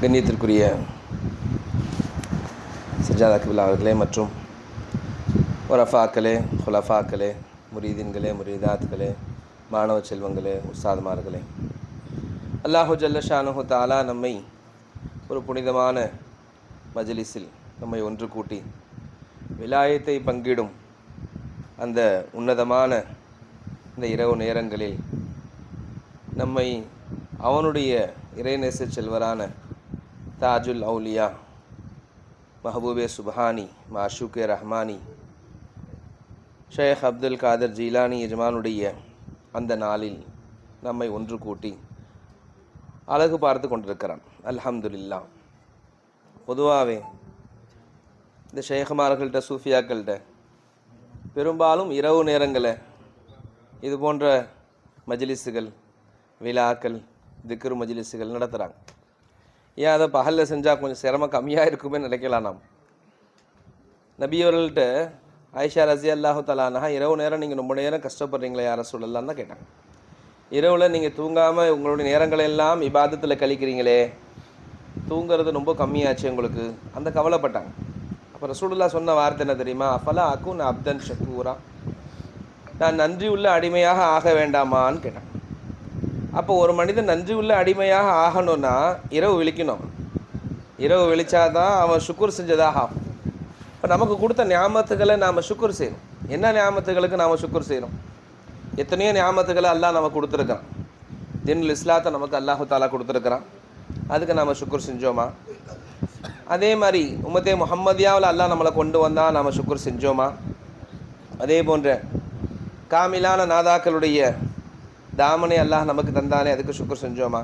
கண்ணியத்திற்குரிய சஜாதா கிபிலா அவர்களே மற்றும் ஒரஃபாக்களே ஹுலஃபாக்களே முரீதீன்களே முரீதாத்களே மாணவ செல்வங்களே உஸ்தாதுமார்களே. அல்லாஹு ஜல்லஷானு தாலா நம்மை ஒரு புனிதமான மஜ்லிஸில் நம்மை ஒன்று கூட்டி விலாயத்தை பங்கிடும் அந்த உன்னதமான இந்த இரவு நேரங்களில் நம்மை அவனுடைய இறைநேச செல்வரான தாஜுல் அவுலியா மஹபூபே சுபஹானி மாஷூக்கே ரஹ்மானி ஷேக் அப்துல் காதர் ஜீலானி எஜமானுடைய அந்த நாளில் நம்மை ஒன்று கூட்டி அழகு பார்த்து கொண்டிருக்கிறான். அல்ஹம்துல்லா பொதுவாகவே இந்த ஷேഖமார்கள்ட்ட சூஃபியாக்கள்கிட்ட பெரும்பாலும் இரவு நேரங்களை இது போன்ற மஜ்லிஸுகள் விழாக்கள் திக்ரு மஜிலிஸுகள் நடத்துகிறாங்க ஏன் அதை பகலில் செஞ்சால் கொஞ்சம் சிரமம் கம்மியாக இருக்குமே நினைக்கலாம் நாம். நபியவர்கள்ட்ட ஆயிஷா ரசி அல்லாஹு தலானா இரவு நேரம் நீங்கள் ரொம்ப நேரம் கஷ்டப்படுறீங்களே யார சொல்லலாம் தான் கேட்டாங்க. இரவில் நீங்கள் தூங்காமல் உங்களுடைய நேரங்களை எல்லாம் இபாதத்தில் கழிக்கிறீங்களே தூங்குறது ரொம்ப கம்மியாச்சு உங்களுக்கு அந்த கவலைப்பட்டாங்க. அப்போ ரசூலுல்லா சொன்ன வார்த்தை என்ன தெரியுமா? அப்பலா அக்குன் அப்தன் ஷக்கூரா நான் நன்றி உள்ள அடிமையாக ஆக வேண்டாமான்னு கேட்டேன் அப்போ ஒரு மனிதன் நன்றி உள்ள அடிமையாக ஆகணும்னா இரவு விழிக்கணும். இரவு விழிச்சாதான் அவன் சுக்குர் செஞ்சதாக ஆகும். இப்போ நமக்கு கொடுத்த ஞாபகத்துகளை நாம் சுக்குர் செய்யணும். என்ன ஞாபகத்துகளுக்கு நாம் சுக்குர் செய்யணும்? எத்தனையோ ஞாபகத்துகளை அல்லாஹ் நம்ம கொடுத்துருக்கான் தின்னுல் இஸ்லாத்தை நமக்கு அல்லாஹு தாலா கொடுத்துருக்குறான். அதுக்கு நாம் சுக்குர் செஞ்சோமா? அதே மாதிரி உமத்தே முஹம்மதியாவில் அல்லாஹ் நம்மளை கொண்டு வந்தால் நாம் சுக்குர் செஞ்சோமா? அதே போன்ற காமிலான நாதாக்களுடைய தாமனை அல்லாஹ் நமக்கு தந்தானே அதுக்கு சுக்குர் செஞ்சோமா?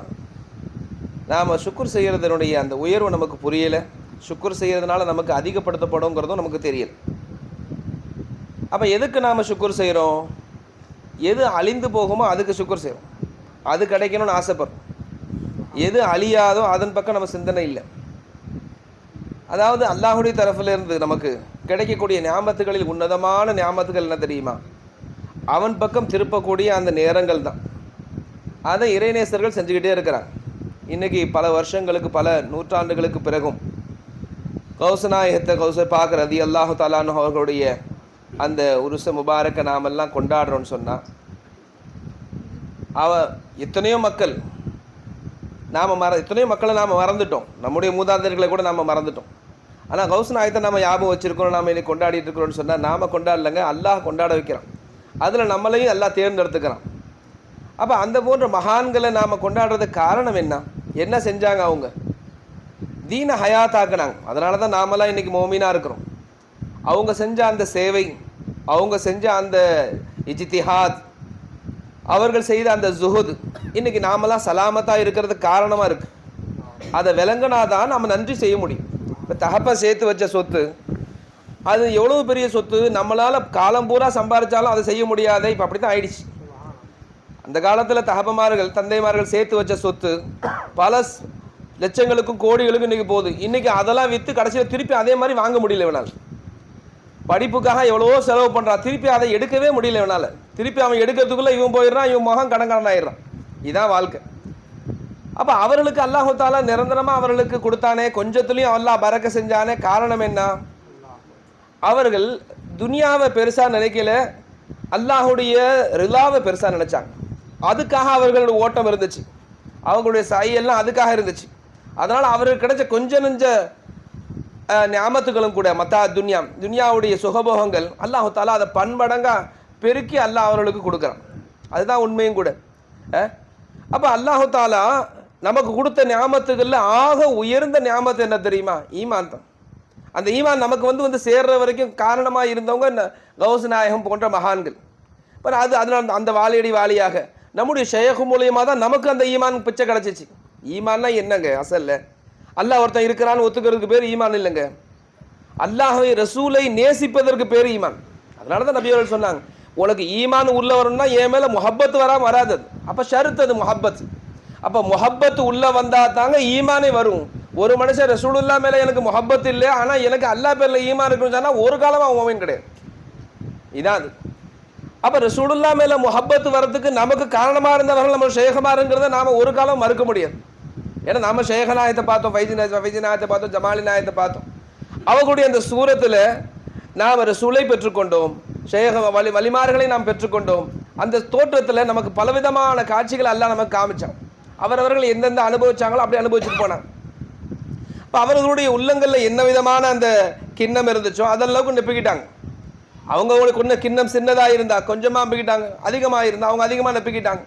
நாம் சுக்குர் செய்கிறதனுடைய அந்த உயர்வு நமக்கு புரியலை. சுக்குர் செய்கிறதுனால நமக்கு அதிகப்படுத்தப்படுங்கிறதும் நமக்கு தெரியல. அப்போ எதுக்கு நாம் சுக்குர் செய்கிறோம் எது அழிந்து போகுமோ அதுக்கு சுக்குர் செய்கிறோம் அது கிடைக்கணும்னு ஆசைப்படுறோம். எது அழியாதோ அதன் பக்கம் நம்ம சிந்தனை இல்லை. அதாவது அல்லாஹுடைய தரப்பிலிருந்து நமக்கு கிடைக்கக்கூடிய ஞாபகத்துகளில் உன்னதமான ஞாபகத்துகள் என்ன தெரியுமா? அவன் பக்கம் திருப்பக்கூடிய அந்த நேரங்கள் தான் அதை இறைநேசர்கள் செஞ்சுக்கிட்டே இருக்கிறாங்க. இன்றைக்கி பல வருஷங்களுக்கு பல நூற்றாண்டுகளுக்கு பிறகும் கௌசநாயகத்தை கௌச பார்க்குற ரதி அல்லாஹு தாலானு அவர்களுடைய அந்த உருச முபாரக்கை நாமெல்லாம் கொண்டாடுறோன்னு சொன்னால் அவ எத்தனையோ மக்கள் நாம் மற எத்தனையோ மக்களை நாம் மறந்துட்டோம். நம்முடைய மூதாதையர்களை கூட நாம் மறந்துட்டோம். ஆனால் கௌசநாயகத்தை நம்ம ஞாபகம் வச்சுருக்கோம் நாம் இன்னைக்கு கொண்டாடிட்டு இருக்கிறோம்னு சொன்னால் நாம் கொண்டாடலைங்க அல்லாஹ் கொண்டாட வைக்கிறான். அதில் நம்மளையும் எல்லாம் தேர்ந்தெடுத்துக்கிறான். அப்போ அந்த போன்ற மகான்களை நாம் கொண்டாடுறதுக்கு காரணம் என்ன? என்ன செஞ்சாங்க அவங்க? தீன ஹயாத்தாக்குனாங்க. அதனால தான் நாமெல்லாம் இன்றைக்கி மோமீனாக இருக்கிறோம். அவங்க செஞ்ச அந்த சேவை அவங்க செஞ்ச அந்த இஜித்திஹாத் அவர்கள் செய்த அந்த ஜுஹுத் இன்றைக்கி நாமெல்லாம் சலாமத்தாக இருக்கிறதுக்கு காரணமாக இருக்குது அதை விளங்கினா தான் நம்ம நன்றி செய்ய முடியும். இப்போ தகப்பன் சேர்த்து வச்ச சொத்து அது எவ்வளோ பெரிய சொத்து? நம்மளால் காலம் பூரா சம்பாரிச்சாலும் அதை செய்ய முடியாத. இப்போ அப்படி தான் ஆயிடுச்சு. அந்த காலத்தில் தகப்பமார்கள் தந்தைமார்கள் சேர்த்து வச்ச சொத்து பல லட்சங்களுக்கும் கோடிகளுக்கும் இன்றைக்கி போகுது. இன்றைக்கி அதெல்லாம் விற்று கடைசியில் திருப்பி அதே மாதிரி வாங்க முடியல இவனால். படிப்புக்காக எவ்வளவோ செலவு பண்ணுறான் திருப்பி அதை எடுக்கவே முடியல இவனால். திருப்பி அவன் எடுக்கிறதுக்குள்ளே இவன் போயிடுறான் இவன் முகம் கடன்காரன் ஆயிடுறான். இதுதான் வாழ்க்கை. அப்போ அவர்களுக்கு அல்லாஹு தாலா நிரந்தரமாக அவர்களுக்கு கொடுத்தானே கொஞ்சத்துலேயும் அல்லாஹ் பறக்க செஞ்சானே. காரணம் என்ன? அவர்கள் துனியாவை பெருசாக நினைக்கல அல்லாஹுடைய ரிலாவை பெருசாக நினைச்சாங்க. அதுக்காக அவர்களோட ஓட்டம் இருந்துச்சு. அவங்களுடைய சாயெல்லாம் அதுக்காக இருந்துச்சு. அதனால் அவருக்கு கிடைச்ச கொஞ்ச நெஞ்ச நியாமத்துகளும் ஞாபகத்துகளும் கூட மத்தா துன்யா துன்யாவுடைய சுகபோகங்கள் அல்லாஹு தாலா அதை பன்மடங்காக பெருக்கி அல்லாஹ் அவர்களுக்கு கொடுக்குறான். அதுதான் உண்மையும் கூட. அப்போ அல்லாஹு தாலா நமக்கு கொடுத்த ஞாபகத்துகளில் ஆக உயர்ந்த ஞாபகத்தை என்ன தெரியுமா? ஈமான் தான். அந்த ஈமான் நமக்கு வந்து வந்து சேர்ற வரைக்கும் காரணமாக இருந்தவங்க கௌச நாயகம் போன்ற மகான்கள். இப்போ அது அதனால் அந்த வாலியடி வாலியாக. நம்முடைய ஷேகு மூலியமாக தான் நமக்கு அந்த ஈமான் பிச்சை கிடச்சிச்சு. ஈமான்னா என்னங்க? அசல்ல. அல்லாஹ் ஒருத்தன் இருக்கிறான்னு ஒத்துக்கிறதுக்கு பேர் ஈமான் இல்லைங்க. அல்லாஹை ரசூலை நேசிப்பதற்கு பேர் ஈமான். அதனால தான் நபி அவர்கள் சொன்னாங்க உனக்கு ஈமான் உள்ள வரணும்னா என் மேலே முஹப்பத் வராமல் வராது அது. அப்போ ஷருத்து அது முஹப்பத் அப்போ முஹப்பத்து உள்ளே வந்தால் தாங்க ஈமானே வரும். ஒரு மனுஷன் ரசூலுல்லா மேலே எனக்கு முஹப்பத் இல்லை ஆனால் எனக்கு அல்லாஹ் பேரில் ஈமா இருக்குன்னு சொன்னால் ஒரு காலமாக மோமின் கிடையாது. இதான். அது அப்போ ரசூலுல்லா மேலே முஹப்பத்து வரதுக்கு நமக்கு காரணமாக இருந்தவர்கள் நம்ம ஷேகமாருங்கிறத நாம் ஒரு காலம் மறுக்க முடியாது. ஏன்னா நம்ம ஷேக நாயத்தை பார்த்தோம் வைஜி நாய ஃபைஜி நாயத்தை பார்த்தோம் ஜமாலி நாயத்தை பார்த்தோம். அவங்களுடைய அந்த சூரத்தில் நாம் ரசூலை பெற்றுக்கொண்டோம் ஷேக வலி வலிமார்களை நாம் பெற்றுக்கொண்டோம். அந்த தோற்றத்தில் நமக்கு பலவிதமான காட்சிகள் எல்லாம் நமக்கு காமிச்சான். அவரவர்கள் எந்தெந்த அனுபவிச்சாங்களோ அப்படி அனுபவிச்சுட்டு போனாங்க. இப்போ அவர்களுடைய உள்ளங்களில் என்ன விதமான அந்த கிண்ணம் இருந்துச்சோ அதெல்லாம் நெப்பிக்கிட்டாங்க. அவங்களுக்கு ஒன்று கிண்ணம் சின்னதாக இருந்தால் கொஞ்சமாக நம்பிக்கிட்டாங்க அதிகமாக இருந்தால் அவங்க அதிகமாக நப்பிக்கிட்டாங்க.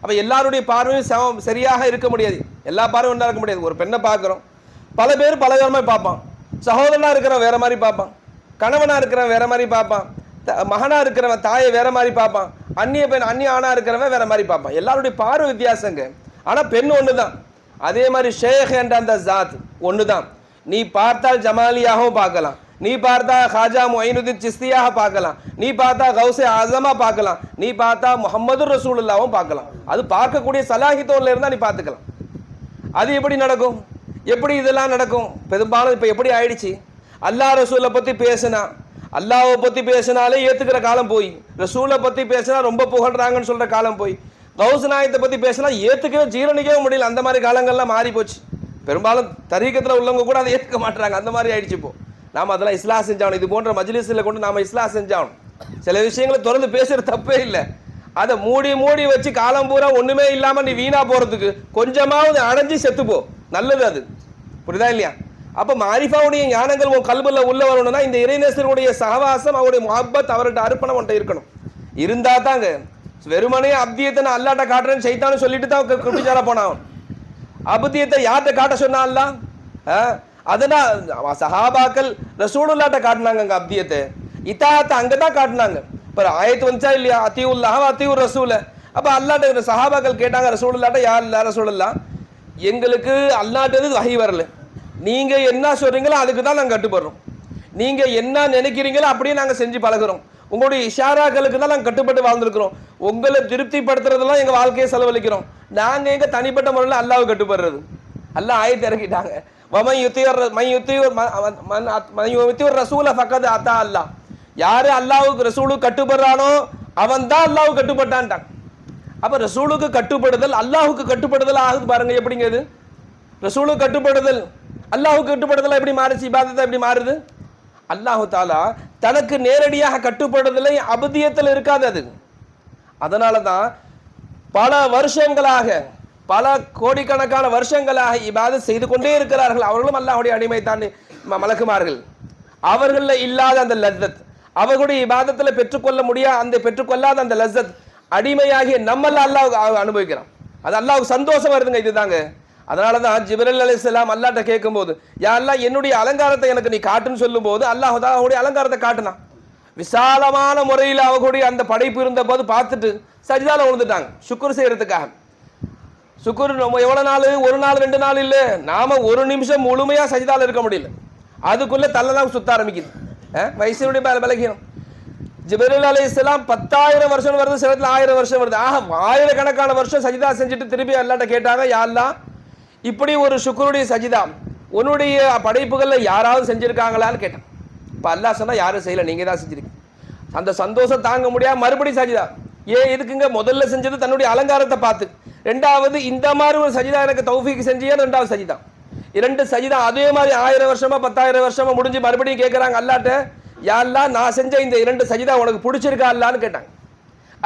அப்போ எல்லாருடைய பார்வையும் சமம் சரியாக இருக்க முடியாது. எல்லா பார்வையும் ஒன்றா இருக்க முடியாது. ஒரு பெண்ணை பார்க்குறோம். பல பேர் பல விதமாக பார்ப்பான். சகோதரனாக இருக்கிறவன் வேறு மாதிரி பார்ப்பான். கணவனாக இருக்கிறவன் வேறு மாதிரி பார்ப்பான். த- இருக்கிறவன் தாயை வேறு மாதிரி பார்ப்பான். அந்நிய பெண் அந்நிய ஆணாக இருக்கிறவன் வேறு மாதிரி பார்ப்பான். எல்லாருடைய பார்வை வித்தியாசங்க. ஆனால் பெண் ஒன்று தான் அதே மாதிரி ஷேக் என்ற அந்த ஜாத் ஒன்று தான் நீ பார்த்தால் ஜமாலியாகவும் பார்க்கலாம். நீ பார்த்தா ஹாஜா மொயினுதீன் சிஸ்தியாக பார்க்கலாம். நீ பார்த்தா கௌசே ஆசமாக பார்க்கலாம். நீ பார்த்தா முகமது ரசூலுல்லாவும் பார்க்கலாம். அது பார்க்கக்கூடிய சலாஹித்தோரில் இருந்தால் நீ பார்த்துக்கலாம். அது எப்படி நடக்கும்? எப்படி இதெல்லாம் நடக்கும்? பெரும்பாலும் இப்போ எப்படி ஆயிடுச்சு? அல்லாஹ் ரசூலை பற்றி பேசுனா அல்லாவை பற்றி பேசினாலே ஏற்றுக்கிற காலம் போய். ரசூலை பற்றி பேசினா ரொம்ப புகழ்கிறாங்கன்னு சொல்கிற காலம் போய். கௌச நாயத்தை பற்றி பேசினா ஏற்றுக்கவே ஜீரணிக்கவே முடியல. அந்த மாதிரி காலங்கள்லாம் மாறி போச்சு பெரும்பாலும் தரீக்கத்தில் உள்ளவங்க கூட அதை ஏற்றுக்க மாட்டுறாங்க அந்த மாதிரி ஆயிடுச்சு இப்போ. நாம் அதெல்லாம் இஸ்லாம் செஞ்சாகணும். இது போன்ற மஜ்லிஸில் கொண்டு நாம் இஸ்லாம் செஞ்சாகணும். சில விஷயங்களை திறந்து பேசுகிற தப்பே இல்லை. அதை மூடி மூடி வச்சு காலம் பூரா ஒன்றுமே இல்லாமல் நீ வீணாக போகிறதுக்கு கொஞ்சமாவது அடைஞ்சு செத்துப்போ நல்லது அது. புரியுதா இல்லையா? அப்போ மாரிஃபாவுடைய ஞானங்கள் உன் கல்புல உள்ள வரணும்னா இந்த இறைநேசருடைய சகவாசம் அவருடைய முஹப்பத் அவர்கிட்ட அர்ப்பணம் அவன்கிட்ட இருக்கணும். இருந்தால் தாங்க வெறுமனே அப்தியத்தை நான் அல்லாட்ட காட்டுறேன்னு சைத்தானு சொல்லிட்டு தான் குப்பிச்சார போனான். அபுத்தியத்தை யார்கிட்ட காட்ட சொன்னான்ல அதனால் சஹாபாக்கள் ரசூலுல்லாட்ட காட்டினாங்க அங்கே அப்தியத்தை. இத்தாத்தை அங்கே தான் காட்டினாங்க. இப்போ ஆயத்து வந்துச்சா இல்லையா? அத்தியுல்லா அத்தியூர் ரசூல. அப்போ அல்லாட்ட சஹாபாக்கள் கேட்டாங்க ரசூலுல்லாட்ட யார் இல்லை ரசூலுல்லா? எங்களுக்கு அல்லாட்டது வகை வரல. நீங்கள் என்ன சொல்கிறீங்களோ அதுக்கு தான் நாங்கள் கட்டுப்படுறோம். நீங்கள் என்ன நினைக்கிறீங்களோ அப்படியே நாங்கள் செஞ்சு பழகுறோம். உங்களுடைய இஷாராக்களுக்கு தான் நாங்கள் கட்டுப்பட்டு வாழ்ந்துருக்குறோம். உங்களை திருப்திப்படுத்துறதெல்லாம் எங்கள் வாழ்க்கையை செலவழிக்கிறோம். நாங்கள் எங்கள் தனிப்பட்ட முறையில் அல்லாஹ் கட்டுப்படுறது? அல்லா ஆயத்தை இறக்கிட்டாங்க. வமை யுத்தியர் மை யுத்தியோர் யுத்தியோர் ரசூலை பக்கத்து அத்தா அல்லாஹ். யாரு அல்லாவுக்கு ரசூலுக்கு கட்டுப்படுறானோ அவன் தான் அல்லாவுக்கு கட்டுப்பட்டான்ட்டான். அப்போ ரசூலுக்கு கட்டுப்படுதல் அல்லாஹுக்கு கட்டுப்படுதல் ஆகுது பாருங்க எப்படிங்கிறது ரசூலுக்கு கட்டுப்படுதல் அல்லாஹுக்கு கட்டுப்படுதல் எப்படி மாறுச்சு? இபாதத்தை எப்படி மாறுது? அல்லாஹு தாலா தனக்கு நேரடியாக கட்டுப்படுவதில்லை அபதியத்தில் இருக்காது அது. அதனால தான் பல வருஷங்களாக பல கோடிக்கணக்கான வருஷங்களாக இவ்வாறு செய்து கொண்டே இருக்கிறார்கள். அவர்களும் அல்லாஹுடைய அடிமை தான் மலக்குமார்கள். அவர்களில் இல்லாத அந்த லzzத் அவர்களுடைய இபாதத்தில் பெற்றுக்கொள்ள முடியாத அந்த பெற்றுக்கொள்ளாத அந்த லzzத் அடிமையாகிய நம்மள அல்லாஹ் அனுபவிக்கிறோம் அது அல்லாஹ் சந்தோஷம் வருதுங்க இதுதாங்க. அதனால தான் ஜிப்ரல் அலைஹிஸ்ஸலாம் அல்லாஹ்ட்ட கேட்கும்போது யா என்னுடைய அலங்காரத்தை எனக்கு நீ காட்டுன்னு சொல்லும்போது அல்லாஹ் தான் அலங்காரத்தை காட்டினான். விசாலமான முறையில் அவர்களுடைய அந்த படைப்பு இருந்த போது பார்த்துட்டு சஜிதால விழுந்துட்டாங்க சுக்குர் செய்யறதுக்காக. சுக்குர் நம்ம எவ்வளோ நாள்? ஒரு நாள் ரெண்டு நாள் இல்லை. நாம ஒரு நிமிஷம் முழுமையாக சஜிதால இருக்க முடியல. அதுக்குள்ள தள்ளலாம் சுத்த ஆரம்பிக்குது. அஹ், வயசுடைய பல பலகீனம். அலி இஸ்லாம் பத்தாயிரம் வருஷம் வருது சிலத்தில் ஆயிரம் வருஷம் வருது. ஆக ஆயிரக்கணக்கான வருஷம் சஜிதா செஞ்சுட்டு திருப்பி அல்லாட்ட கேட்டாங்க யாரெல்லாம் இப்படி ஒரு சுக்கருடைய சஜிதா உன்னுடைய படைப்புகளில் யாராவது செஞ்சுருக்காங்களான்னு கேட்டேன். இப்போ அல்லாஹ் சொன்னால் யாரும் செய்யலை நீங்கள் தான் செஞ்சுருக்கீங்க. அந்த சந்தோஷம் தாங்க முடியாம மறுபடியும் சஜிதா ஏன் எதுக்குங்க? முதல்ல செஞ்சது தன்னுடைய அலங்காரத்தை பார்த்து. ரெண்டாவது இந்த மாதிரி ஒரு சஜிதா எனக்கு தௌஃபிக்கு செஞ்சியே? ரெண்டாவது சஜிதா. இரண்டு சஜிதா அதே மாதிரி ஆயிரம் வருஷமா பத்தாயிரம் வருஷமா முடிஞ்சு மறுபடியும் கேட்குறாங்க அல்லாட்ட யா நான் செஞ்ச இந்த இரண்டு சஜிதா உனக்கு பிடிச்சிருக்கா அல்லான்னு கேட்டாங்க.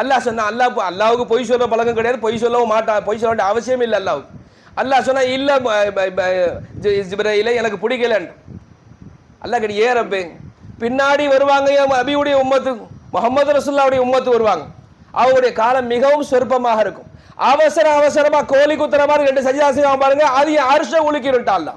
அல்லாஹ் சொன்னா அல்லாஹ் அல்லாவுக்கு பொய் சொல்ல பழக்கம் கிடையாது பொய் சொல்லவும் மாட்டான் பொய் சொல்ல வேண்டிய அவசியம் இல்லை அல்லாவுக்கு அல்லாஹ் சொன்னா இல்ல ப- எனக்கு பிடிக்கலன்னு அல்லாஹ் கிட்ட ஏன் ரப்பே? பின்னாடி வருவாங்க என் அபியுடைய உம்மத்து முகமது ரசுல்லாவுடைய உம்மத்து வருவாங்க. அவங்களுடைய காலம் மிகவும் சொற்பமாக இருக்கும். அவசர அவசரமா கோழி குத்துற மாதிரி ரெண்டு சஜிதா செய்வாங்க பாருங்க அது என் அரிச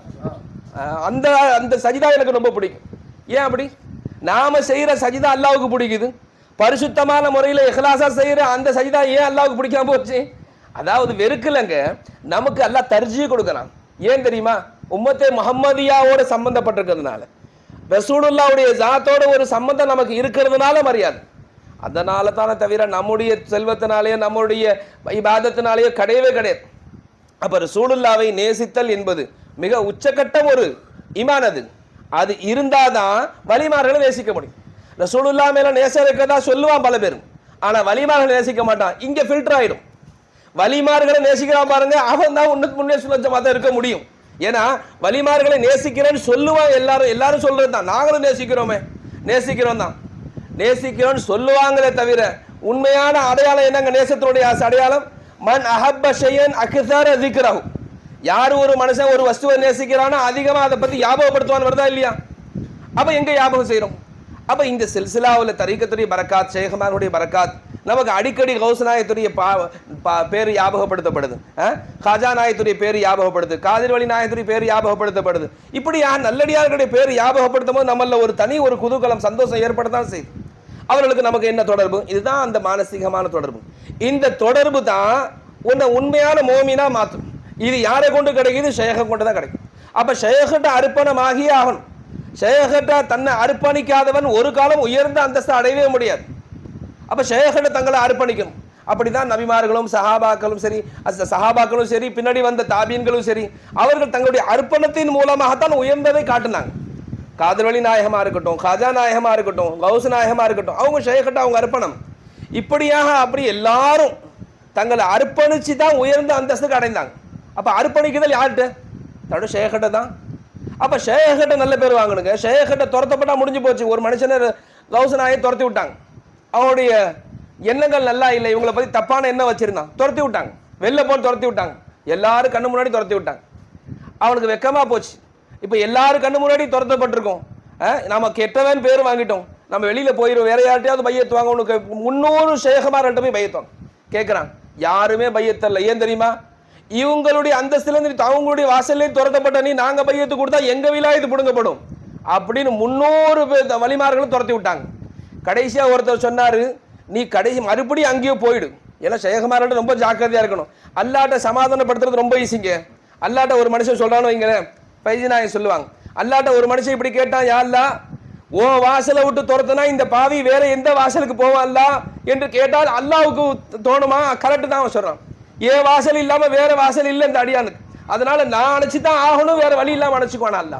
அந்த அந்த சஜிதா எனக்கு ரொம்ப பிடிக்கும். ஏன் அப்படி? நாம செய்யற சஜிதா அல்லாவுக்கு பிடிக்குது. பரிசுத்தமான முறையில் இஹ்லாசா செய்யற அந்த சஜிதா ஏன் அல்லாவுக்கு பிடிக்காம போச்சு? அதாவது வெறுக்கலைங்க நமக்கு எல்லாம் தர்ஜியை கொடுக்கலாம் ஏன் தெரியுமா? உம்மத்தே முஹம்மதியாவோட சம்பந்தப்பட்டிருக்கிறதுனால. ரசூலுல்லாவுடைய ஜாத்தோட ஒரு சம்பந்தம் நமக்கு இருக்கிறதுனால மரியாதை. அதனால தானே தவிர நம்முடைய செல்வத்தினாலேயோ நம்முடைய இபாதத்தினாலேயோ கிடையவே கிடையாது. அப்போ ரசூலுல்லாவை நேசித்தல் என்பது மிக உச்சக்கட்டம் ஒரு இமானது. அது இருந்தால் தான் வழிமார்களை நேசிக்க முடியும். ரசூலுல்லா மேலே நேசம் இருக்கிறதா சொல்லுவான் பல பேரும். ஆனால் வலிமார்களை நேசிக்க மாட்டான். இங்கே ஃபில்டர் ஆகிடும் வலிமார்களை நேசிக்கிறான் பாருங்க. அவன் தான் உன்னுக்கு முன்னே சுலஞ்சமாக தான் இருக்க முடியும். ஏன்னா வலிமார்களை நேசிக்கிறேன்னு சொல்லுவான் எல்லாரும் எல்லாரும் சொல்றது தான். நாங்களும் நேசிக்கிறோமே. நேசிக்கிறோம் தான். நேசிக்கிறோம்னு சொல்லுவாங்களே தவிர உண்மையான அடையாளம் என்னங்க? நேசத்தினுடைய ஆசை அடையாளம்? மன் அஹப்ப ஷையன் அக்ஸர திக்ரஹு யார் ஒரு மனுஷன் ஒரு வஸ்துவை நேசிக்கிறானோ அதிகமாக அதை பற்றி ஞாபகப்படுத்துவான் வருதா இல்லையா? அப்போ எங்கே ஞாபகம் செய்கிறோம் அப்போ இந்த சில்சிலாவில் தரிக்கத்துடைய பரக்காத் ஷேகமானுடைய பரக்காத் நமக்கு அடிக்கடி கௌசநாயத்துடைய பா- பேர் ஞாபகப்படுத்தப்படுது. அஹ்? நாயத்துடைய பேர் ஞாபகப்படுது. காதிர் வழி நாயத்துடைய பேர் ஞாபகப்படுத்தப்படுது. இப்படி யார் நல்லடியார்களுடைய பேர் ஞாபகப்படுத்தும் போது நம்மள ஒரு தனி ஒரு குதூகலம் சந்தோஷம் ஏற்படத்தான் செய்யுது அவர்களுக்கு நமக்கு என்ன தொடர்பு? இதுதான் அந்த மானசீகமான தொடர்பு. இந்த தொடர்பு தான் உன்னை உண்மையான மோமினா மாற்றும் இது யாரை கொண்டு கிடைக்குது? ஷேகம் கொண்டு தான் கிடைக்கும். அப்போ ஷேகிட்ட அர்ப்பணமாகியே ஆகணும். ஷேகிட்ட தன்னை அர்ப்பணிக்காதவன் ஒரு காலம் உயர்ந்த அந்தஸ்தை அடையவே முடியாது. அப்போ ஷேகிட்ட தங்களை அர்ப்பணிக்கணும். அப்படிதான் நபிமார்களும் சஹாபாக்களும் சரி அஸ் சஹாபாக்களும் சரி பின்னாடி வந்த தாபீன்களும் சரி அவர்கள் தங்களுடைய அர்ப்பணத்தின் மூலமாகத்தான் உயர்ந்ததை காட்டினாங்க. காதல்வழி நாயகமாக இருக்கட்டும் கஜா நாயகமாக இருக்கட்டும் கௌச நாயகமாக இருக்கட்டும் அவங்க ஷேகட்ட அவங்க அர்ப்பணம். இப்படியாக அப்படி எல்லாரும் தங்களை அர்ப்பணிச்சு தான் உயர்ந்த அந்தஸ்துக்கு அடைந்தாங்க. அப்போ அர்ப்பணிக்குதல் யார்கிட்ட? தன்னோட ஷேகட்ட தான். அப்போ ஷேகட்ட நல்ல பேர் வாங்கணுங்க. ஷேகட்ட துரத்தப்பட்டா முடிஞ்சு போச்சு. ஒரு மனுஷனை கௌச நாயை துரத்தி விட்டாங்க. அவனுடைய எண்ணங்கள் நல்லா இல்லை இவங்களை பத்தி தப்பான எண்ணம் வச்சிருந்தான். துரத்தி விட்டாங்க. வெளில போன்னு துரத்தி விட்டாங்க. எல்லாரும் கண்ணு முன்னாடி துரத்தி விட்டாங்க. அவனுக்கு வெக்கமா போச்சு. இப்போ எல்லாரும் கண்ணு முன்னாடி துரத்தப்பட்டிருக்கோம். அஹ், நாம கெட்டவன் பேர் வாங்கிட்டோம். நம்ம வெளியில போயிடும் வேற யார்ட்டையாவது பையத்துவாங்க உனக்கு முன்னூறு ஷேகமார்கிட்ட போய் பையத்துவாங்க கேட்குறான் யாருமே பையத்தல்ல ஏன் தெரியுமா? இவங்களுடைய அந்தஸ்துல இருந்து அவங்களுடைய வாசல்லே துரத்தப்பட்ட நீ நாங்க பையத்து கொடுத்தா எங்க விலாயத்து பிடுங்கப்படும்? அப்படின்னு முன்னூறு பேர் வழிமார்களும் துரத்தி விட்டாங்க. கடைசியா ஒருத்தர் சொன்னாரு நீ கடைசி மறுபடியும் அங்கேயோ போயிடு. ஏன்னா ஷேகமார்கிட்ட ரொம்ப ஜாக்கிரதையா இருக்கணும். அல்லாட்ட சமாதானப்படுத்துறது ரொம்ப ஈஸிங்க அல்லாட்ட ஒரு மனுஷன் சொல்கிறான்னு வைங்களேன். பைஜினா சொல்லுவாங்க. அல்லாட்ட ஒரு மனுஷன் இப்படி கேட்டான் யாருலா ஓ வாசலை விட்டு துரத்துனா இந்த பாவி வேற எந்த வாசலுக்கு போவான்லா என்று கேட்டால் அல்லாவுக்கு தோணுமா? கரெக்டு தான் அவன் சொல்கிறான் ஏன் வாசல் இல்லாமல் வேற வாசல் இல்லை இந்த அடியானுக்கு. அதனால நான் அணைச்சி தான் ஆகணும் வேற வழி இல்லாமல் அணைச்சிக்குவானா அல்ல?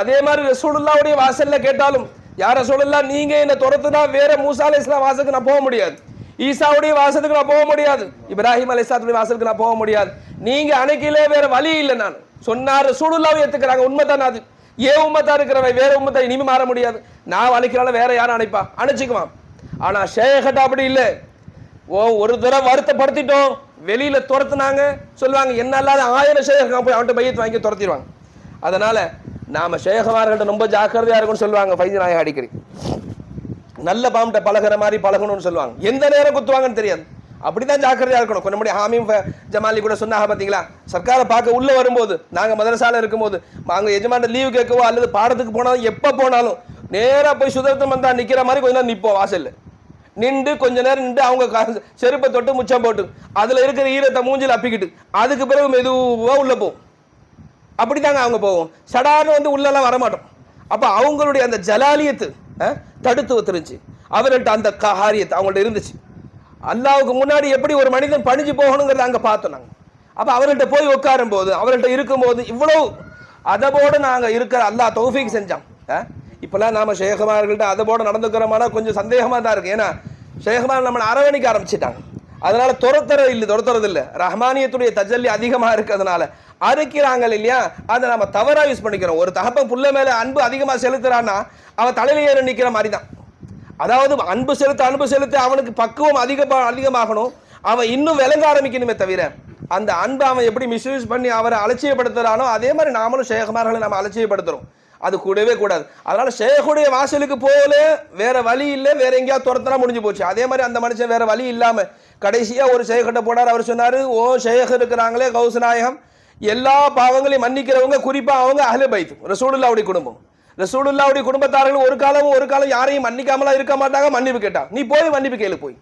அதே மாதிரி ரசூலுல்லாவுடைய வாசலில் கேட்டாலும் யார சொல்லலாம் நீங்க என்ன துரத்துனா வேற மூசா அலி இஸ்லாம் வாசலுக்கு நான் போக முடியாது. ஈசாவுடைய வாசலுக்கு நான் போக முடியாது. இப்ராஹிம் அலை வாசலுக்கு நான் போக முடியாது. நீங்க அணைக்கிலே வேற வழி இல்லை நான். சொன்னார் ரசூலுல்லாவை ஏத்துக்கிறாங்க உண்மைதான் அது. ஏன் உம்மத்தா இருக்கிறவன் வேற உம்மத்தை இனிமே மாற முடியாது. நான் அழைக்கிறால வேற யாரும் அணைப்பா? அணைச்சிக்குவான். ஆனா ஷேகட்டா அப்படி இல்லை. ஓ ஒரு தடவை வருத்தப்படுத்திட்டோம். வெளியில துரத்துனாங்க. சொல்லுவாங்க என்ன இல்லாத ஆயிரம் ஷேகர் போய் அவன்கிட்ட பையத்து வாங்கி துரத்திடுவாங்க. அதனால நாம ஷேகமார்கள்ட்ட ரொம்ப ஜாக்கிரதையா இருக்கும்னு சொல்லுவாங்க ஃபைஜி நாயகம் அடிக்கடி. நல்ல பாம்பிட்ட பழகுற மாதிரி பழகணும்னு சொல்லுவாங்க. எந்த நேரம் குத்துவாங்கன்னு தெரியாது. அப்படிதான் ஜாக்கிரதையா இருக்கணும். கொஞ்சம் முன்னாடி ஹாமிம் ஜமாலி கூட சொன்னாங்க பாத்தீங்களா? சர்க்காரை பார்க்க உள்ள வரும்போது நாங்க மதரசால இருக்கும்போது அங்க எஜமான லீவு கேட்கவோ அல்லது பாடத்துக்கு போனாலும் எப்ப போனாலும் நேரா போய் சுதந்திரம் வந்தா நிக்கிற மாதிரி கொஞ்ச நேரம் நிப்போம் வாசல்ல. நின்று கொஞ்ச நேரம் நின்று அவங்க செருப்பை தொட்டு முச்சம் போட்டு அதுல இருக்கிற ஈரத்தை மூஞ்சில் அப்பிக்கிட்டு அதுக்கு பிறகு மெதுவா உள்ள போகும் அப்படிதாங்க அவங்க போவோம். சடார்னு வந்து உள்ளெல்லாம் வரமாட்டோம். அப்போ அவங்களுடைய அந்த ஜலாலியத்து தடுத்து வச்சிருந்துச்சு அவர்கள்ட்ட அந்த காரியத்தை அவங்கள்ட்ட இருந்துச்சு. அல்லாவுக்கு முன்னாடி எப்படி ஒரு மனிதன் பணிஞ்சு போகணுங்கிறத அங்கே பார்த்தோம் நாங்கள் அப்போ அவர்கள்ட்ட போய் உட்காரும் போது அவர்கள்ட்ட இருக்கும்போது இவ்வளவு அதபோடு நாங்கள் இருக்கிற அல்லாஹ் தௌஃபிக் செஞ்சான். அஹ், இப்பெல்லாம் ஷேகமார்கள்ட்ட அதபோடு நடந்துக்கிறோமானா கொஞ்சம் சந்தேகமாக தான் இருக்குது ஏன்னா ஷேகமார் நம்மளை அரவணைக்க ஆரம்பிச்சிட்டாங்க. அதனால துரத்துற இல்லை துரத்துறது இல்லை. ரஹ்மானியத்துடைய தஜல்லி அதிகமாக இருக்கிறதுனால அறுக்கிறாங்க இல்லையா? அதை நம்ம தவறாக யூஸ் பண்ணிக்கிறோம். ஒரு தகப்பன் புள்ள மேலே அன்பு அதிகமா செலுத்துறான்னா அவன் தலையில ஏறி நிற்கிற மாதிரி தான் அதாவது அன்பு செலுத்த அன்பு செலுத்த அவனுக்கு பக்குவம் அதிக அதிகமாகணும். அவன் இன்னும் விளங்க ஆரம்பிக்கணுமே தவிர அந்த அன்பை அவன் எப்படி மிஸ்யூஸ் பண்ணி அவரை அலட்சியப்படுத்துகிறானோ அதே மாதிரி நாமளும் ஷேகுமார்களை நம்ம அலட்சியப்படுத்துகிறோம் அது கூடவே கூடாது. அதனால ஷேகுடைய வாசலுக்கு போகல வேற வழி இல்லை வேற எங்கேயாவது துரத்தனா முடிஞ்சு போச்சு. அதே மாதிரி அந்த மனுஷன் வேற வழி இல்லாமல் கடைசியா ஒரு ஷேகிட்ட போனார். அவர் சொன்னார் ஓ ஷேக் இருக்கிறாங்களே கௌசநாயகம் எல்லா பாவங்களையும் மன்னிக்கிறவங்க குறிப்பாக அவங்க அஹ்ல பைத் ரசூடுல்லாவுடைய குடும்பம். ரசூடுல்லாவுடைய குடும்பத்தார்கள் ஒரு காலமும் ஒரு காலம் யாரையும் மன்னிக்காமலாம் இருக்க மாட்டாங்க. மன்னிப்பு கேட்டான் நீ போய் மன்னிப்பு கேளு போய்.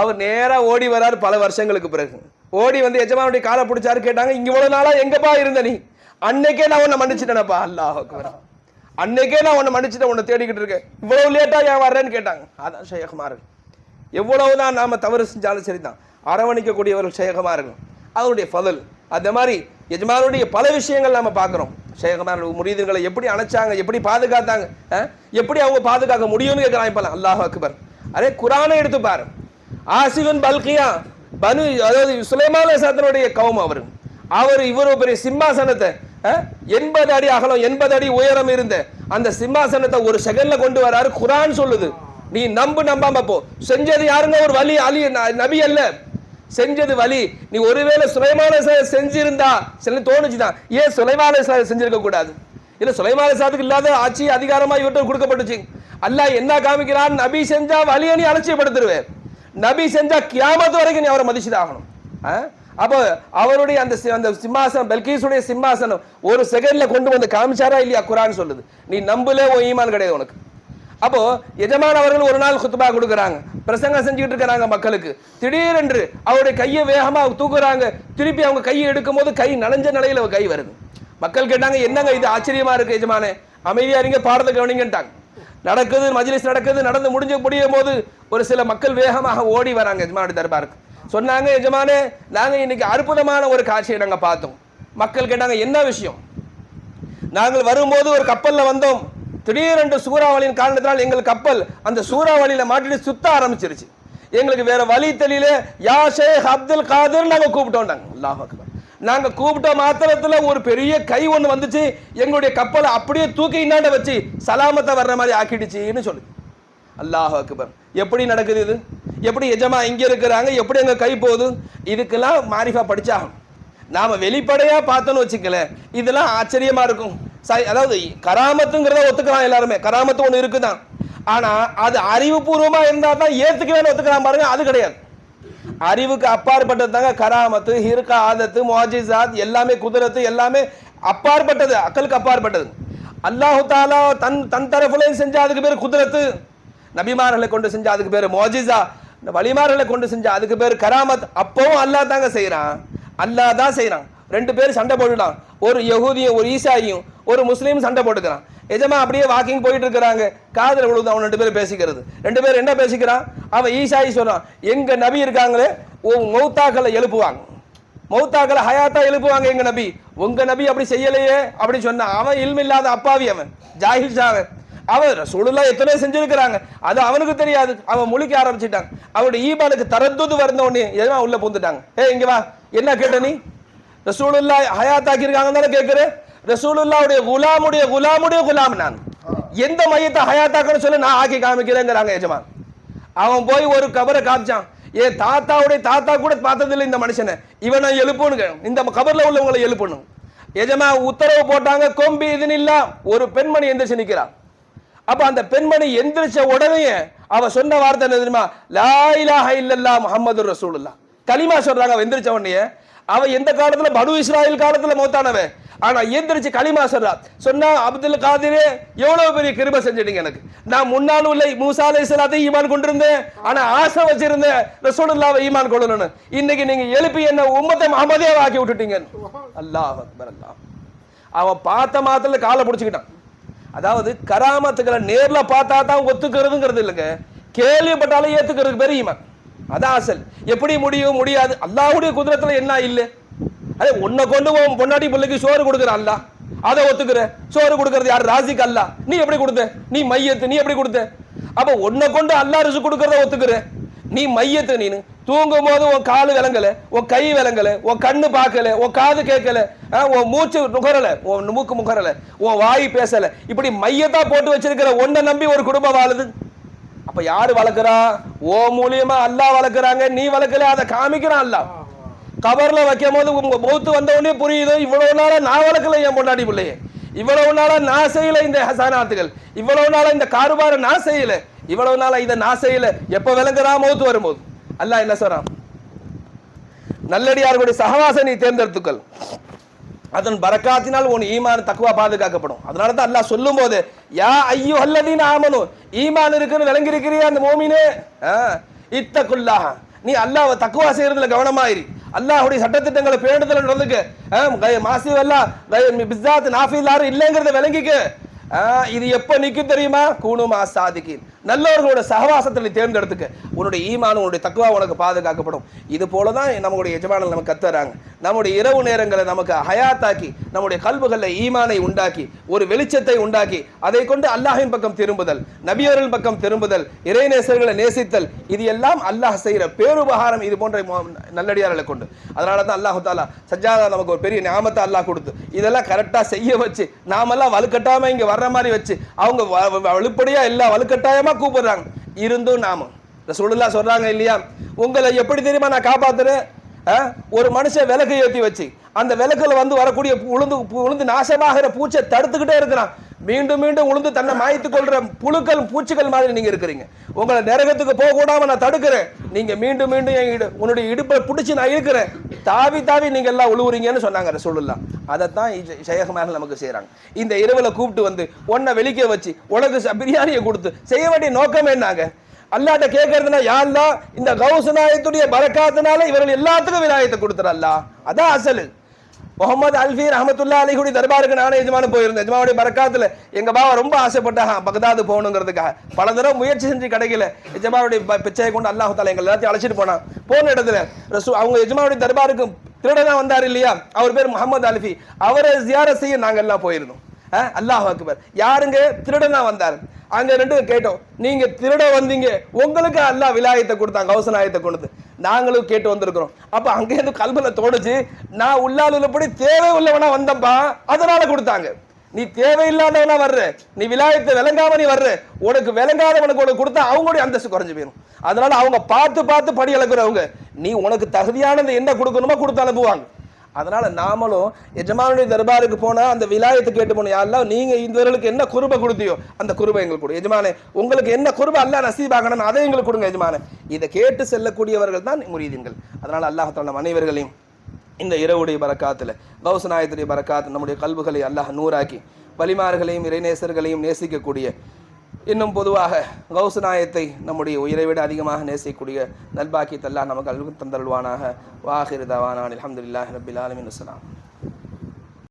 அவர் நேரா ஓடி வரார் பல வருஷங்களுக்கு பிறகு. ஓடி வந்து எஜமானுடைய காலை பிடிச்சாரு கேட்டாங்க இங்கே இவ்வளோ நாளாக எங்கப்பா இருந்த நீ? அன்னைக்கே நான் உன்னை மன்னிச்சிட்டேனப்பா. அல்லாஹ் அன்னைக்கே நான் உன்னை மன்னிச்சிட்டேன் உன்னை தேடிக்கிட்டு இருக்கேன். இவ்வளவு லேட்டாக ஏன் வர்றேன்னு? கேட்டாங்க. அதான் எவ்வளவு எவ்வளவுதான் நாம தவறு செஞ்சாலும் சரிதான். அரவணைக்கக்கூடியவர்கள் ஷேகமார்கள் அவருடைய ஃபதல் அந்த மாதிரி எஜமானுடைய பல விஷயங்கள் நாம பார்க்குறோம். ஷேகமார்கள் முரீதுகளை எப்படி அணைச்சாங்க எப்படி பாதுகாத்தாங்க எப்படி அவங்க பாதுகாக்க முடியும்னு கேட்குறான் இப்போலாம் அல்லாஹ் அக்பர். அதே குரானை எடுத்து பாரு. ஆசிவன் பல்கியா பனு அதாவது சுலைமான சாத்தனுடைய கவம் அவர். அவர் இவர் பெரிய சிம்மாசனத்தை எண்பது அடி அகலம் எண்பது அடி உயரம் இருந்த அந்த சிம்மாசனத்தை ஒரு செகண்ட்ல கொண்டு வராரு குரான் சொல்லுது. நீ நம்பு நம்பாம போ. செஞ்சது யாருங்க? ஒரு வழி அலி நபி அல்ல. செஞ்சது வழி நீ ஒருவேளை சுலைமான ச- செஞ்சிருந்தா சில தோணுச்சுதான் ஏன் சுலைமான ச- செஞ்சிருக்க கூடாது? இல்ல சுலைமான சாதுக்கு இல்லாத ஆட்சி அதிகாரமா இவர்கிட்ட கொடுக்கப்பட்டுச்சு. அல்லாஹ் என்ன காமிக்கிறான்? நபி செஞ்சா வழியை நீ அலட்சியப்படுத்துருவேன். நபி செஞ்சா கியாமத்து வரைக்கும் நீ அவரை மதிச்சுதாகணும். அப்போ அவருடைய அந்த சி- அந்த சிம்மாசனம் பெல்கீஸுடைய சிம்மாசனம் ஒரு செகண்ட்ல கொண்டு வந்து காமிச்சாரா இல்லையா? குரான் சொல்லுது. நீ நம்பலே ஓ ஈமான் கிடையாது உனக்கு. அப்போ எஜமான் அவர்கள் ஒரு நாள் குத்துபா கொடுக்குறாங்க. பிரசங்கம் செஞ்சுக்கிட்டு இருக்கிறாங்க மக்களுக்கு. திடீரென்று அவருடைய கையை வேகமா தூக்குறாங்க. திருப்பி அவங்க கையை எடுக்கும் போது கை நனைஞ்ச நிலையில கை வருது. மக்கள் கேட்டாங்க என்னங்க இது? ஆச்சரியமா இருக்கு எஜமானே. அமைதியா இருங்க பாடத்தை கவனிங்கன்ட்டாங்க. நடக்குது மஜ்லிஸ் நடக்குது நடந்து முடிஞ்சு முடியும் போது ஒரு சில மக்கள் வேகமாக ஓடி வராங்க எஜமானுடைய தர்பாருக்கு. சொன்னாங்க எஜமானே நாங்க இன்னைக்கு அற்புதமான ஒரு காட்சியை நாங்க பார்த்தோம். மக்கள் கேட்டாங்க என்ன விஷயம்? நாங்கள் வரும்போது ஒரு கப்பல்ல வந்தோம். திடீரென்று சூறாவளியின் காரணத்தினால் எங்கள் கப்பல் அந்த சூறாவளியில மாட்டிட்டு சுத்த ஆரம்பிச்சிருச்சு. எங்களுக்கு வேற வழி தெரியல. யா ஷேக் அப்துல் காதர் நாங்க கூப்பிட்டோம் அல்லாஹ் அக்பர். நாங்க கூப்பிட்ட மாத்திரத்துல ஒரு பெரிய கை ஒண்ணு வந்துச்சு. எங்களுடைய கப்பலை அப்படியே தூக்கி இன்னாண்ட வச்சு சலாமத்தை வர்ற மாதிரி ஆக்கிடுச்சுன்னு சொல்லு. அல்லாஹ் அக்பர். எப்படி நடக்குது இது? எப்படி எஜமா இங்க இருக்கிறாங்க? எப்படி எங்கள் கை போகுது? இதுக்கெல்லாம் மாரிஃபா படிச்சாகணும். நாம வெளிப்படையா பார்த்தோன்னு வச்சுக்கல இதெல்லாம் ஆச்சரியமா இருக்கும். அதாவது கராமத்துங்கிறத ஒத்துக்கலாம் எல்லாருமே. கராமத்து ஒன்று இருக்குதான். ஆனால் அது அறிவுபூர்வமாக இருந்தால் தான் ஏற்றுக்கவே ஒத்துக்கலாம் பாருங்க அது கிடையாது. அறிவுக்கு அப்பாற்பட்டது தாங்க கராமத்து ஹிர்கா ஆதத்து முவாஜிசாத் எல்லாமே குதிரத்து எல்லாமே அப்பாற்பட்டது அக்கலுக்கு அப்பாற்பட்டது. அல்லாஹு தாலா தன் தன் தரப்புலையும் செஞ்ச அதுக்கு பேர் குதிரத்து. நபிமார்களை கொண்டு செஞ்ச அதுக்கு பேர் மோஜிசா இந்த வழிமார்களை கொண்டு செஞ்ச அதுக்கு பேர் கராமத். அப்பவும் அல்லாஹ் தாங்க செய்கிறான் அல்லாஹ் தான் செய்கிறான் ரெண்டு பேரும் சண்டை போட்டுட்டான். ஒரு யகூதியும் ஒரு ஈசாயும் ஒரு முஸ்லீம் சண்டை போட்டுக்கிறான். எஜமா அப்படியே வாக்கிங் போயிட்டு இருக்கிறாங்க. காதல் விழுது அவன் ரெண்டு பேரும் பேசிக்கிறது. ரெண்டு பேரும் என்ன பேசிக்கிறான்? அவன் ஈசாயி சொல்றான் எங்க நபி இருக்காங்களே மௌத்தாக்களை எழுப்புவாங்க. மௌத்தாக்களை ஹயாத்தா எழுப்புவாங்க எங்க நபி. உங்க நபி அப்படி செய்யலையே அப்படி சொன்னா அவன் இல்மில்லாத அப்பாவி அவன் ஜாஹில் அவன். அவன் ரசூலுல்லா எத்தனையோ செஞ்சிருக்கிறாங்க. அது அவனுக்கு தெரியாது. அவன் முழிக்க ஆரம்பிச்சிட்டாங்க அவருடைய ஈபாலுக்கு தரத்துது வந்த உடனே எதுவும் உள்ள பூந்துட்டாங்க. ஏ இங்க வா. என்ன கேட்ட நீ? ரசூலுல்லா ஹயாத்தாக்கி இருக்காங்க தானே கேட்குறேன். ரசூலுல்லாவுடைய குலாமுடைய குலாமுடைய குலாம் நான். எந்த மையத்தை ஹயாத்தாக்கன்னு சொல்லி நான் ஆக்கி காமிக்கிறேங்கிறாங்க எஜமான். அவன் போய் ஒரு கபரை காமிச்சான். ஏ தாத்தாவுடைய தாத்தா கூட பார்த்ததில்லை இந்த மனுஷனை. இவனை எழுப்புன்னு இந்த கபரில் உள்ளவங்களை எழுப்பணும் எஜமா உத்தரவு போட்டாங்க கொம்பி இதுன்னு இல்ல. ஒரு பெண்மணி எந்திரிச்சு நிக்கிறா அப்ப அந்த பெண்மணி எந்திரிச்ச உடனே அவ சொன்ன வார்த்தை என்ன தெரியுமா? லா இலாஹ இல்லல்லா முஹம்மது ரசூலுல்லா கலிமா சொல்றாங்க எந்திரிச்ச உடனே அவன் எந்த காலத்துல? பனு இஸ்ராயல் காலத்துல மௌத்தானவ ஆனா எந்திரிச்சு களிமா சொல்றா. சொன்னா அப்துல் காதிரே எவ்வளவு பெரிய கிருப செஞ்சிட்டீங்க எனக்கு. நான் முன்னாலும் இல்லை மூசா அலை சலாத்தை ஈமான் கொண்டிருந்தேன். ஆனா ஆசை வச்சிருந்தேன் ரசூலுல்லாவை ஈமான் கொள்ளணும்னு. இன்னைக்கு நீங்க எழுப்பி என்ன உம்மத்தை மகமதே ஆக்கி விட்டுட்டீங்க? அல்லாஹ் அக்பர் அல்லாஹ். அவன் பார்த்த மாத்திர காலை பிடிச்சிக்கிட்டான். அதாவது கராமத்துக்களை நேரில் பார்த்தா தான் ஒத்துக்கிறதுங்கிறது இல்லைங்க. கேள்விப்பட்டாலும் ஏத்துக்கிறதுக்கு பெரிய ஈமான். அதான் அசல். எப்படி முடியும் முடியாது. அல்லாவுடைய குதிரத்துல என்ன இல்லை? அதே உன்னை கொண்டு உன் பொண்டாட்டி பிள்ளைக்கு சோறு கொடுக்குற அல்லாஹ் அதை ஒத்துக்கிற. சோறு கொடுக்கறது யார்? ராசிக்கு அல்லா. நீ எப்படி கொடுத்த? நீ மையத்து. நீ எப்படி கொடுத்த? அப்ப உன்னை கொண்டு அல்லா ரிசு கொடுக்கறத ஒத்துக்கிற. நீ மையத்து நீனு. தூங்கும் போது உன் காலு விளங்கல உன் கை விளங்கல உன் கண்ணு பார்க்கல உன் காது கேட்கல உன் மூச்சு நுகரல உன் மூக்கு முகரல உன் வாய் பேசல. இப்படி மையத்தா போட்டு வச்சிருக்கிற ஒன்னை நம்பி ஒரு குடும்பம் வாழுது. அப்ப யாரு வளர்க்குறா? ஓ மூலியமா அல்லாஹ் வளர்க்குறாங்க. நீ வளர்க்கல அதை காமிக்கிறான் அல்லா கவர்ல வைக்கும் போது உங்க மௌத்து வந்த உடனே புரியுது? இவ்வளவு நாளா நான் வளர்க்கல என் பொண்டாடி பிள்ளையே. இவ்வளவு நாளா நான் செய்யல இந்த ஹசானாத்துகள். இவ்வளவு நாளா இந்த காருபாரை நான் செய்யல. இவ்வளவு நாளா இதை நான் செய்யல. எப்ப விளங்குறா மௌத்து வரும்போது. அல்லாஹ் என்ன சொல்றான்? நல்லடியார்களுடைய சகவாச நீ தேர்ந்தெடுத்துக்கள். அதன் பரக்காத்தினால் உன் ஈமான் தக்குவா பாதுகாக்கப்படும். அதனால தான் அல்லாஹ் சொல்லும் போது யா ஐயோ அல்லதீன் ஆமனு ஈமான் இருக்குன்னு விளங்கியிருக்கிறியா அந்த மோமினே? இத்தக்குல்லாஹ நீ அல்லாஹ் தக்குவா செய்யறதுல கவனமாயிரு. அல்லாஹுடைய சட்டத்திட்டங்களை பேணுதல் நடந்துக்கு. மாசி அல்லா பிஸ்தாத் நாஃபில் யாரும் இல்லைங்கிறத விளங்கிக்க. இது எப்போ நிக்கும் தெரியுமா? கூணுமா சாதிக்கு நல்லவர்களோட சகவாசத்தில் நீ தேர்ந்தெடுத்துக்க. உன்னுடைய ஈமான் உன்னுடைய தக்குவா உனக்கு பாதுகாக்கப்படும். இது போல தான் நம்முடைய எஜமானல் நமக்கு கத்துறாங்க நம்முடைய இரவு நேரங்களை நமக்கு ஹயாத்தாக்கி நம்முடைய கல்புகளில் ஈமானை உண்டாக்கி ஒரு வெளிச்சத்தை உண்டாக்கி அதை கொண்டு அல்லாஹின் பக்கம் திரும்புதல் நபியர்கள் பக்கம் திரும்புதல் இறைநேசர்களை நேசித்தல் இது எல்லாம் அல்லாஹ் செய்கிற பேருபகாரம் இது போன்ற நல்லடியார்களை கொண்டு. அதனால தான் அல்லாஹு தாலா சஜ்ஜாதா நமக்கு ஒரு பெரிய ஞாபகத்தை அல்லாஹ் கொடுத்து இதெல்லாம் கரெக்டாக செய்ய வச்சு நாமெல்லாம் வலுக்கட்டாமல் இங்கே வர்ற மாதிரி வச்சு அவங்க வலுப்படியாக இல்லை வலுக்கட்டாயமாக எல்லாம் வலுக்கட்டாயமா கூப்பிடுறாங்க. இருந்தும் நாம. ரசூலுல்லாஹ் சொல்றாங்க இல்லையா? உங்களை எப்படி தெரியுமா நான் காப்பாற்றுறேன் ஒரு மனுஷன் விளக்கு ஏற்றி வச்சு அந்த விளக்கில் வந்து வரக்கூடிய உளுந்து உளுந்து நாசமாகிற பூச்சை தடுத்துக்கிட்டே இருக்கிறான். மீண்டும் மீண்டும் உளுந்து தன்னை மாய்த்து கொள்கிற புழுக்கள் பூச்சிகள் மாதிரி நீங்கள் இருக்கிறீங்க. உங்களை நரகத்துக்கு போகக்கூடாமல் நான் தடுக்கிறேன். நீங்கள் மீண்டும் மீண்டும் என் இடு உன்னுடைய இடுப்பை பிடிச்சி நான் இருக்கிறேன் தாவி தாவி நீங்கள் எல்லாம் உழுவுறீங்கன்னு சொன்னாங்க சொல்லலாம் அதைத்தான் ஷேகமாக நமக்கு செய்கிறாங்க இந்த இரவில் கூப்பிட்டு வந்து உன்னை வெளிக்க வச்சு உனக்கு ச- பிரியாணியை கொடுத்து செய்ய வேண்டிய நோக்கம் என்னாங்க? அல்லாட்ட கேட்கறதுனா யாருலா இந்த கௌசநாயத்துடைய பரக்காத்தினால இவர்கள் எல்லாத்துக்கும் விநாயகத்தை கொடுத்துறல்லா அதான் அசலு. முகமது அல்ஃபி ரஹமத்துல்லா அலிகுடி தர்பாருக்கு நானும் எஜமானு போயிருந்தேன். எஜமானுடைய பரக்காத்துல எங்க பாவா ரொம்ப ஆசைப்பட்டாங்க. பக்தாது போகணுங்கிறதுக்காக. பல தடவை முயற்சி செஞ்சு கிடைக்கல. எஜமானுடைய ப- பிச்சையை கொண்டு அல்லாஹ் தாலா எங்க எல்லாத்தையும் அழைச்சிட்டு போனான். போன இடத்துல ரசூ அவங்க எஜமானுடைய தர்பாருக்கு திருடனா வந்தார் இல்லையா? அவர் பேர் முகமது அல்ஃபி. அவரை ஜியார செய்ய நாங்கள் எல்லாம் போயிருந்தோம். அல்லாஹ் அக்பர். யாருங்க? திருடனா வந்தார். அங்க ரெண்டு கேட்டோம். நீங்க திருட வந்தீங்க. உங்களுக்கு அல்லாஹ் விலாயத்தை கொடுத்தாங்க கௌசனாயத்தை கொடுத்து நாங்களும் கேட்டு வந்திருக்கிறோம். அப்ப அங்க இருந்து கல்புல தோணுச்சு நான் உள்ளால உள்ளபடி தேவை உள்ளவனா வந்தப்பா அதனால கொடுத்தாங்க. நீ தேவையில்லாதவனா வர்ற. நீ விலாயத்தை விளங்காம நீ வர்ற. உனக்கு விளங்காதவனுக்கு உனக்கு கொடுத்தா அவங்களுடைய அந்தஸ்து குறைஞ்சு போயிடும் அதனால அவங்க பார்த்து பார்த்து படி இழக்கிறவங்க. நீ உனக்கு தகுதியானது என்ன கொடுக்கணுமோ கொடுத்து அனுப்புவாங்க. அதனால் நாமளும் எஜமானுடைய தர்பாருக்கு போனால் அந்த விலாயத்தை கேட்டு போனோம் யாரெல்லாம் நீங்கள் இவர்களுக்கு என்ன குருபை கொடுத்தியோ அந்த குருபை எங்களுக்கு கொடு. எஜமானே உங்களுக்கு என்ன குருபை அல்லாஹ் நசீபாகணும் அதை எங்களுக்கு கொடுங்க எஜமானே. இதை கேட்டு செல்லக்கூடியவர்கள் தான் முரீதீன்கள். அதனால் அல்லாஹ் நம் அனைவர்களையும் இந்த இரவுடைய பரக்காத்துல கௌசநாயத்துடைய பரக்காத்து நம்முடைய கல்வுகளை அல்லாஹ் நூறாக்கி வலிமார்களையும் இறைநேசர்களையும் நேசிக்கக்கூடிய இன்னும் பொதுவாக கௌசநாயத்தை நம்முடைய உயிரை விட அதிகமாக நேசிக்கக்கூடிய நல்பாக்கி நமக்கு அல்கு தந்தல்வானாக வாஹிர் தவானான் அலமதுல்லாஹ் ரபில் ஆலமின்.